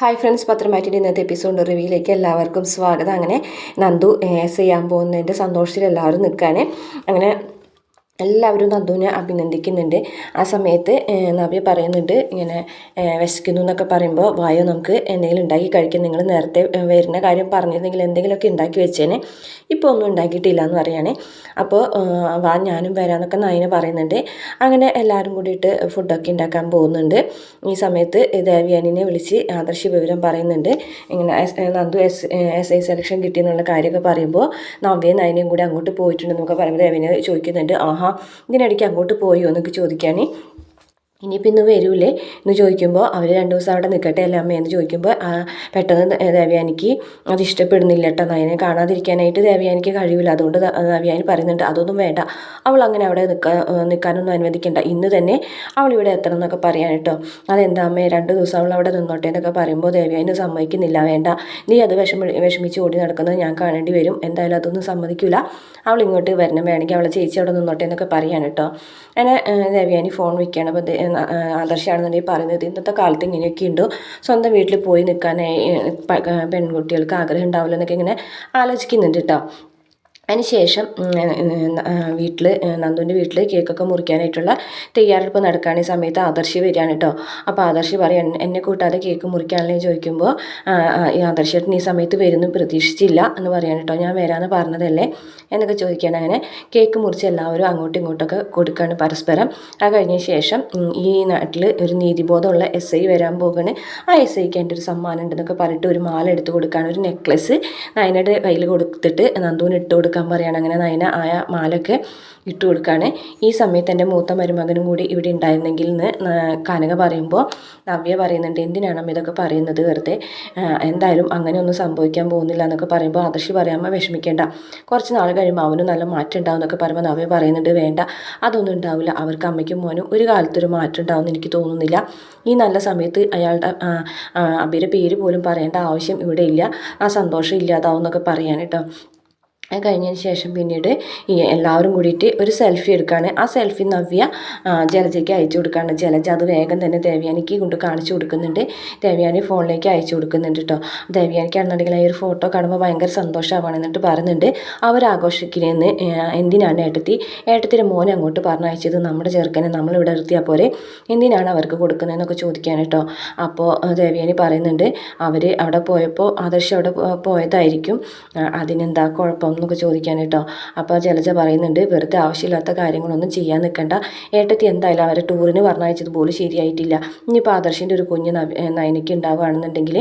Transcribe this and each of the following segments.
Hi friends പത്രമാറ്റിന്റെ ഇന്നത്തെ episode റിവ്യൂയിലേക്ക് എല്ലാവർക്കും സ്വാഗതം. അങ്ങനെ നന്ദു എസ് ചെയ്യാൻ പോകുന്നതിന്റെ സന്തോഷത്തിൽ എല്ലാവരും നിൽക്കുകയാണ് അങ്ങനെ എല്ലാവരും നന്ദുവിനെ അഭിനന്ദിക്കുന്നുണ്ട്. ആ സമയത്ത് നബി പറയുന്നുണ്ട് ഇങ്ങനെ വിശക്കുന്നു എന്നൊക്കെ പറയുമ്പോൾ വായോ നമുക്ക് എന്തെങ്കിലും ഉണ്ടാക്കി കഴിക്കാൻ നിങ്ങൾ നേരത്തെ വരുന്ന കാര്യം പറഞ്ഞിരുന്നെങ്കിൽ എന്തെങ്കിലുമൊക്കെ ഉണ്ടാക്കി വെച്ചേനെ. ഇപ്പോൾ ഒന്നും ഉണ്ടാക്കിയിട്ടില്ല എന്ന് പറയുകയാണ് അപ്പോൾ വാ ഞാനും വരാമെന്നൊക്കെ നയന പറയുന്നുണ്ട്. അങ്ങനെ എല്ലാവരും കൂടിയിട്ട് ഫുഡൊക്കെ ഉണ്ടാക്കാൻ പോകുന്നുണ്ട്. ഈ സമയത്ത് ദേവ്യാനിനെ വിളിച്ച് ആദർശ വിവരം പറയുന്നുണ്ട്. ഇങ്ങനെ Nandu S S I selection കിട്ടിയെന്നുള്ള കാര്യമൊക്കെ പറയുമ്പോൾ നവ്യയും നയനയും കൂടി അങ്ങോട്ട് പോയിട്ടുണ്ടെന്നൊക്കെ പറയുമ്പോൾ ദേവിനെ ചോദിക്കുന്നുണ്ട്. ആഹാ ഇതിനിടയ്ക്ക് അങ്ങോട്ട് പോയോ എന്നൊക്കെ ചോദിക്കുകയാണ് ഇനിയിപ്പോൾ ഇന്ന് വരൂലേ? എന്ന് ചോദിക്കുമ്പോൾ അവർ രണ്ട് ദിവസം അവിടെ നിൽക്കട്ടെ അല്ലേ അമ്മ എന്ന് ചോദിക്കുമ്പോൾ ആ, പെട്ടെന്ന് ദേവയാനിക്ക് അത് ഇഷ്ടപ്പെടുന്നില്ല കേട്ടോ നയനെ. കാണാതിരിക്കാനായിട്ട് ദേവയാനിക്ക് കഴിയില്ല അതുകൊണ്ട് ദേവ്യാനി പറയുന്നുണ്ട് അതൊന്നും വേണ്ട. അവൾ അങ്ങനെ അവിടെ നിൽക്കാൻ നിൽക്കാനൊന്നും അനുവദിക്കേണ്ട. ഇന്ന് തന്നെ അവൾ ഇവിടെ എത്തണം എന്നൊക്കെ പറയാൻ കേട്ടോ അതെന്താ അമ്മേ? രണ്ട് ദിവസം അവൾ അവിടെ നിന്നോട്ടെ എന്നൊക്കെ പറയുമ്പോൾ ദേവയാനി സമ്മതിക്കുന്നില്ല. വേണ്ട. നീ അത് വിഷമ വിഷമിച്ച് ഓടി നടക്കുന്നത് ഞാൻ കാണേണ്ടി വരും. എന്തായാലും അതൊന്നും സമ്മതിക്കില്ല അവൾ ഇങ്ങോട്ട് വരണം. വേണമെങ്കിൽ അവളെ ചേച്ചി അവിടെ നിന്നോട്ടെ എന്നൊക്കെ പറയാൻ കേട്ടോ അങ്ങനെ ദേവയാനി ഫോൺ വയ്ക്കുകയാണ് അപ്പോൾ ആദർശാണെന്നുണ്ടെങ്കിൽ പറയുന്നത് ഇന്നത്തെ കാലത്ത് ഇങ്ങനെയൊക്കെ ഉണ്ടോ സ്വന്തം വീട്ടിൽ പോയി നിൽക്കാനായി പെൺകുട്ടികൾക്ക് ആഗ്രഹം ഉണ്ടാവില്ല എന്നൊക്കെ ഇങ്ങനെ ആലോചിക്കുന്നുണ്ട് കേട്ടോ അതിനുശേഷം വീട്ടിൽ നന്ദുവിന്റെ വീട്ടിൽ കേക്കൊക്കെ മുറിക്കാനായിട്ടുള്ള തയ്യാറെടുപ്പ് നടക്കുകയാണ് ഈ സമയത്ത് ആദർശി വരികയാണ് കേട്ടോ അപ്പോൾ ആദർശി പറയാൻ എന്നെ കൂട്ടാതെ കേക്ക് മുറിക്കാനല്ലേ ചോദിക്കുമ്പോൾ ഈ ആദർശി ഈ ഈ സമയത്ത് വരുന്നു പ്രതീക്ഷിച്ചില്ല എന്ന് പറയാൻ കേട്ടോ ഞാൻ വരാമെന്ന് പറഞ്ഞതല്ലേ? എന്നൊക്കെ ചോദിക്കുകയാണ്. അങ്ങനെ കേക്ക് മുറിച്ച് എല്ലാവരും അങ്ങോട്ടും ഇങ്ങോട്ടൊക്കെ കൊടുക്കുകയാണ് പരസ്പരം. അത് കഴിഞ്ഞ ശേഷം ഈ നാട്ടിൽ ഒരു നീതിബോധമുള്ള എസ് ഐ വരാൻ പോകുകയാണ് ആ എസ് ഐക്ക് എന്റെ ഒരു സമ്മാനം ഉണ്ടെന്നൊക്കെ പറഞ്ഞിട്ട് ഒരു മാല എടുത്ത് കൊടുക്കുകയാണ് ഒരു നെക്ലസ് നയനയുടെ കയ്യിൽ കൊടുത്തിട്ട് നന്ദുവിന് ഇട്ട് കൊടുക്കാൻ പറയുകയാണ് അങ്ങനെ നയന ആയ മാലൊക്കെ ഇട്ട് കൊടുക്കുകയാണ് ഈ സമയത്ത് എന്റെ മൂത്ത മരുമകനും കൂടി ഇവിടെ ഉണ്ടായിരുന്നെങ്കിൽ എന്ന് കനക പറയുമ്പോൾ നവ്യ പറയുന്നുണ്ട് എന്തിനാണ് അമ്മ ഇതൊക്കെ പറയുന്നത് വെറുതെ? എന്തായാലും അങ്ങനെ ഒന്നും സംഭവിക്കാൻ പോകുന്നില്ല എന്നൊക്കെ പറയുമ്പോൾ ആദർശി പറയാമ്മ വിഷമിക്കേണ്ട. കുറച്ച് നാൾ കഴിയുമ്പോൾ അവനും നല്ല മാറ്റം ഉണ്ടാവും എന്നൊക്കെ പറയുമ്പോൾ നവ്യ പറയുന്നുണ്ട് വേണ്ട. അതൊന്നും ഉണ്ടാവില്ല. അവർക്ക് അമ്മയ്ക്കും മോനും ഒരു കാലത്തൊരു മാറ്റം ഉണ്ടാവും എന്ന് എനിക്ക് തോന്നുന്നില്ല. ഈ നല്ല സമയത്ത് അയാളുടെ അബിയുടെ പേര് പോലും പറയേണ്ട ആവശ്യം ഇവിടെ ഇല്ല. ആ സന്തോഷം ഇല്ലാതാവും എന്നൊക്കെ പറയാൻ കേട്ടോ. അത് കഴിഞ്ഞതിന് ശേഷം പിന്നീട് ഈ എല്ലാവരും കൂടിയിട്ട് ഒരു സെൽഫി എടുക്കുകയാണ് ആ സെൽഫി നവ്യ ജലജയ്ക്ക് അയച്ചു കൊടുക്കുകയാണ് ജലജ അത് വേഗം തന്നെ ദേവ്യാനിക്ക് കൊണ്ട് കാണിച്ചു കൊടുക്കുന്നുണ്ട്. ദേവ്യാനി ഫോണിലേക്ക് അയച്ചു കൊടുക്കുന്നുണ്ട് കേട്ടോ ദേവ്യാനിക്കാണെന്നുണ്ടെങ്കിൽ ആ ഒരു ഫോട്ടോ കാണുമ്പോൾ ഭയങ്കര സന്തോഷമാവാണ് എന്നിട്ട് പറയുന്നുണ്ട്. അവരാഘോഷിക്കുന്നതെന്ന് എന്തിനാണ് ഏട്ടത്തി? ഏട്ടത്തിന്റെ മോനെ അങ്ങോട്ട് പറഞ്ഞയച്ചത് നമ്മുടെ ചെറുക്കനെ നമ്മളിവിടെ നിർത്തിയാൽ പോരെ? എന്തിനാണ് അവർക്ക് കൊടുക്കുന്നതെന്നൊക്കെ ചോദിക്കാൻ കേട്ടോ അപ്പോൾ ദേവ്യാനി പറയുന്നുണ്ട് അവർ അവിടെ പോയപ്പോൾ ആദർശം അവിടെ പോയതായിരിക്കും. അതിനെന്താ കുഴപ്പം എന്നൊക്കെ ചോദിക്കാൻ കേട്ടോ അപ്പോൾ ജലജ പറയുന്നുണ്ട് വെറുതെ ആവശ്യമില്ലാത്ത കാര്യങ്ങളൊന്നും ചെയ്യാൻ നിൽക്കണ്ട. ഏട്ടത്തി എന്തായാലും അവരെ ടൂറിന് പറഞ്ഞയച്ചത് പോലും ശരിയായിട്ടില്ല. ഇനിയിപ്പോൾ ആദർശിന്റെ ഒരു കുഞ്ഞ് നയനയ്ക്ക് ഉണ്ടാവുകയാണെന്നുണ്ടെങ്കിൽ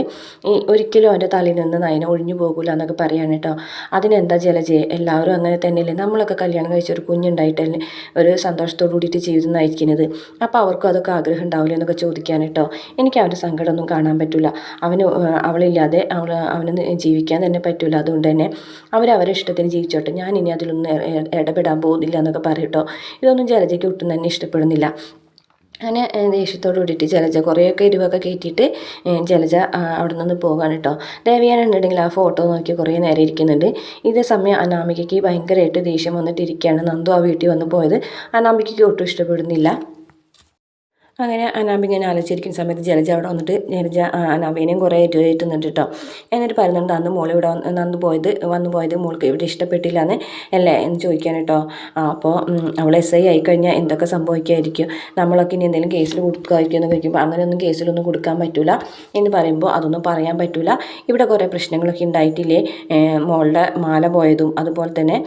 ഒരിക്കലും അവന്റെ തലയിൽ നിന്ന് നയന ഒഴിഞ്ഞു പോകില്ല എന്നൊക്കെ പറയാണ് കേട്ടോ അതിനെന്താ ജലജയെ എല്ലാവരും അങ്ങനെ തന്നെയല്ലേ? നമ്മളൊക്കെ കല്യാണം കഴിച്ച ഒരു കുഞ്ഞുണ്ടായിട്ടല്ലേ ഒരു സന്തോഷത്തോടു കൂടിയിട്ട് ജീവിതം നയിക്കുന്നത് അപ്പോൾ അവർക്കും അതൊക്കെ ആഗ്രഹം ഉണ്ടാവില്ല എന്നൊക്കെ ചോദിക്കാൻ കേട്ടോ എനിക്ക് അവന്റെ സങ്കടമൊന്നും കാണാൻ പറ്റില്ല അവന് അവളില്ലാതെ അവൾ അവന് ജീവിക്കാൻ തന്നെ പറ്റില്ല അതുകൊണ്ട് തന്നെ അവരവരെ ഇഷ്ടത്തിന് ജീവിച്ചോട്ടെ. ഞാൻ ഇനി അതിലൊന്നും ഇടപെടാൻ പോകുന്നില്ല എന്നൊക്കെ പറയട്ടോ ഇതൊന്നും ജലജയ്ക്ക് ഒട്ടും തന്നെ ഇഷ്ടപ്പെടുന്നില്ല. അങ്ങനെ ദേഷ്യത്തോട് കൂടിയിട്ട് ജലജ കുറേയൊക്കെ എരിവൊക്കെ കയറ്റിയിട്ട് ജലജ അവിടെ നിന്ന് പോകാൻ കേട്ടോ. ദേവിയാനുണ്ടെങ്കിൽ ആ ഫോട്ടോ നോക്കി കുറേ നേരം ഇരിക്കുന്നുണ്ട്. ഇതേ സമയം അനാമികയ്ക്ക് ഭയങ്കരമായിട്ട് ദേഷ്യം വന്നിട്ടിരിക്കുകയാണ് നന്ദു ആ വീട്ടിൽ വന്ന് പോയത്. അനാമികയ്ക്ക് ഒട്ടും ഇഷ്ടപ്പെടുന്നില്ല. അങ്ങനെ അനാമ്പ ഇങ്ങനെ ആലോചിച്ചിരിക്കുന്ന സമയത്ത് ജലജ അവിടെ വന്നിട്ട് ജലജ അനാമ്പിനെയും കുറേ ഏറ്റുന്നുണ്ട് കേട്ടോ. എന്നിട്ട് പറയുന്നുണ്ട് അന്ന് മോൾ ഇവിടെ വന്ന് പോയത് വന്നു പോയത് മോൾക്ക് ഇവിടെ ഇഷ്ടപ്പെട്ടില്ല എന്ന് അല്ലേ? എന്ന് ചോദിക്കാൻ കേട്ടോ. അപ്പോൾ അവൾ എസ് ഐ ആയിക്കഴിഞ്ഞാൽ എന്തൊക്കെ സംഭവിക്കുമായിരിക്കും നമ്മളൊക്കെ ഇനി എന്തെങ്കിലും കേസിൽ കൊടുക്കുമായിരിക്കും എന്ന് ചോദിക്കുമ്പോൾ അങ്ങനെയൊന്നും കേസിലൊന്നും കൊടുക്കാൻ പറ്റില്ല എന്ന് പറയുമ്പോൾ അതൊന്നും പറയാൻ പറ്റില്ല ഇവിടെ കുറേ പ്രശ്നങ്ങളൊക്കെ ഉണ്ടായിട്ടില്ലേ? മോളുടെ മാല പോയതും അതുപോലെ തന്നെ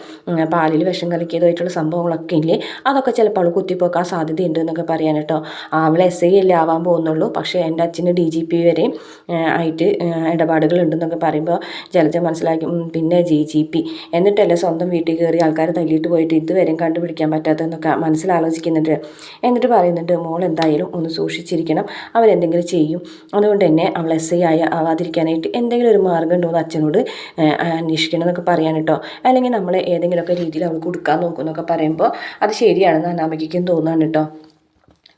പാലിൽ വിഷം കലക്കിയതുമായിട്ടുള്ള സംഭവങ്ങളൊക്കെ ഇല്ലേ? അതൊക്കെ ചിലപ്പോൾ അവൾ കുത്തിപ്പോക്കാൻ സാധ്യതയുണ്ട് എന്നൊക്കെ പറയാൻ കേട്ടോ. അവൾ എസ് ഐ അല്ലേ ആവാൻ പോകുന്നുള്ളൂ. പക്ഷേ എന്റെ അച്ഛന് ഡി ജി പി വരെയും ആയിട്ട് ഇടപാടുകൾ ഇടപാടുകളുണ്ടെന്നൊക്കെ പറയുമ്പോൾ ജലജ മനസ്സിലാക്കി പിന്നെ ജി ജി പി എന്നിട്ടല്ലേ സ്വന്തം വീട്ടിൽ കയറി ആൾക്കാർ തല്ലിയിട്ട് പോയിട്ട് ഇതുവരെയും കണ്ടുപിടിക്കാൻ പറ്റാത്തതെന്നൊക്കെ മനസ്സിലാലോചിക്കുന്നുണ്ട്. എന്നിട്ട് പറയുന്നുണ്ട് മോൾ എന്തായാലും ഒന്ന് സൂക്ഷിച്ചിരിക്കണം. അവരെന്തെങ്കിലും ചെയ്യും. അതുകൊണ്ട് തന്നെ അവൾ എസ് ഐ ആയി ആവാതിരിക്കാനായിട്ട് എന്തെങ്കിലും ഒരു മാർഗം ഉണ്ടോ എന്ന് അച്ഛനോട് അന്വേഷിക്കണം എന്നൊക്കെ പറയാൻ കേട്ടോ. അല്ലെങ്കിൽ നമ്മൾ ഏതെങ്കിലുമൊക്കെ രീതിയിൽ അവൾ കൊടുക്കാൻ നോക്കും എന്നൊക്കെ പറയുമ്പോൾ അത് ശരിയാണെന്ന് അനാമികയ്ക്കും തോന്നുകയാണ് കേട്ടോ.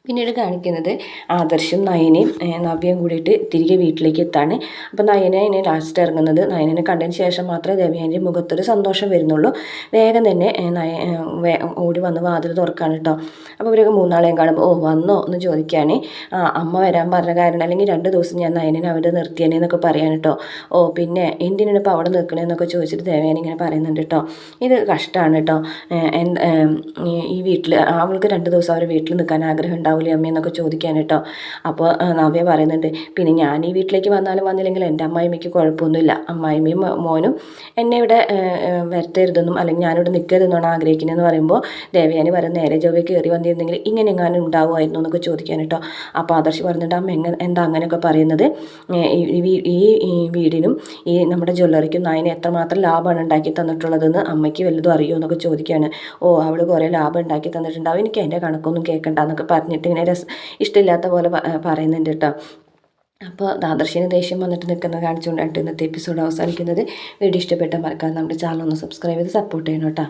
പിന്നീട് കാണിക്കുന്നത് ആദർശും നയനയും നവ്യം നവ്യയും കൂടിയിട്ട് തിരികെ വീട്ടിലേക്ക് എത്താണ് അപ്പോൾ നയന ഇനി ലാസ്റ്റ് ഇറങ്ങുന്നത് നയനെ കണ്ടതിന് ശേഷം മാത്രമേ ദേവയാന്റെ മുഖത്തൊരു സന്തോഷം വരുന്നുള്ളൂ. വേഗം തന്നെ നയ ഓടി വന്ന് വാതിൽ തുറക്കാണ് കേട്ടോ അപ്പോൾ ഇവരൊക്കെ മൂന്നാളെയും കാണുമ്പോൾ ഓ വന്നോ? എന്ന് ചോദിക്കുകയാണ് ആ അമ്മ വരാൻ പറഞ്ഞ കാരണം അല്ലെങ്കിൽ രണ്ട് ദിവസം ഞാൻ നയനെ അവിടെ നിർത്തിയേനെ എന്നൊക്കെ പറയാൻ കേട്ടോ ഓ പിന്നെ എന്തിനാണ് ഇപ്പോൾ അവിടെ നിൽക്കണേന്നൊക്കെ ചോദിച്ചിട്ട് ദേവയാനി ഇങ്ങനെ പറയുന്നുണ്ട് കേട്ടോ ഇത് കഷ്ടമാണ് കേട്ടോ ഈ- വീട്ടിൽ അവൾക്ക് രണ്ട് ദിവസം അവർ വീട്ടിൽ നിൽക്കാൻ ആഗ്രഹം ഉണ്ടാവില്ലേ അമ്മയെന്നൊക്കെ ചോദിക്കാൻ കേട്ടോ. അപ്പോൾ നവ്യ പറയുന്നുണ്ട് പിന്നെ ഞാൻ ഈ വീട്ടിലേക്ക് വന്നാലും വന്നില്ലെങ്കിൽ എന്റെ അമ്മായിമ്മയ്ക്ക് കുഴപ്പമൊന്നുമില്ല. അമ്മായിമ്മയും മോനും എന്നെ ഇവിടെ വരുത്തരുതെന്നും അല്ലെങ്കിൽ ഞാനിവിടെ നിൽക്കരുതെന്നാണ് ആഗ്രഹിക്കുന്നതെന്ന് പറയുമ്പോൾ ദേവയാനി വരെ നേരെ ജോവി കയറി വന്നിരുന്നെങ്കിൽ ഇങ്ങനെ എങ്ങാനും ഉണ്ടാവുമായിരുന്നു എന്നൊക്കെ ചോദിക്കാൻ കേട്ടോ. അപ്പോൾ ആദർശ് പറഞ്ഞിട്ട് അമ്മ എങ്ങനെ എന്താ അങ്ങനെയൊക്കെ പറയുന്നത്? ഈ വീടിനും ഈ നമ്മുടെ ജ്വല്ലറിക്കും നായന് എത്രമാത്രം ലാഭമാണ് ഉണ്ടാക്കി തന്നിട്ടുള്ളതെന്ന് അമ്മയ്ക്ക് വല്ലതും അറിയുമോ എന്നൊക്കെ ചോദിക്കുകയാണ്. ഓ അവൾ കുറേ ലാഭം ഉണ്ടാക്കി തന്നിട്ടുണ്ടാവും. എനിക്ക് അതിന്റെ കണക്കൊന്നും കേൾക്കണ്ട എന്നൊക്കെ പറഞ്ഞിട്ട് ഇങ്ങനെ രസ ഇഷ്ടമില്ലാത്ത പോലെ പറയുന്നുണ്ട് കേട്ടോ. അപ്പോൾ ദാദർശിന് ദേഷ്യം വന്നിട്ട് നിൽക്കുന്നത് കാണിച്ചുകൊണ്ടായിട്ട് ഇന്നത്തെ എപ്പിസോഡ് അവസാനിക്കുന്നത് വീഡിയോ ഇഷ്ടപ്പെട്ട മറക്കാതെ നമ്മുടെ ചാനൽ ഒന്ന് സബ്സ്ക്രൈബ് ചെയ്ത് സപ്പോർട്ട് ചെയ്യണം കേട്ടോ.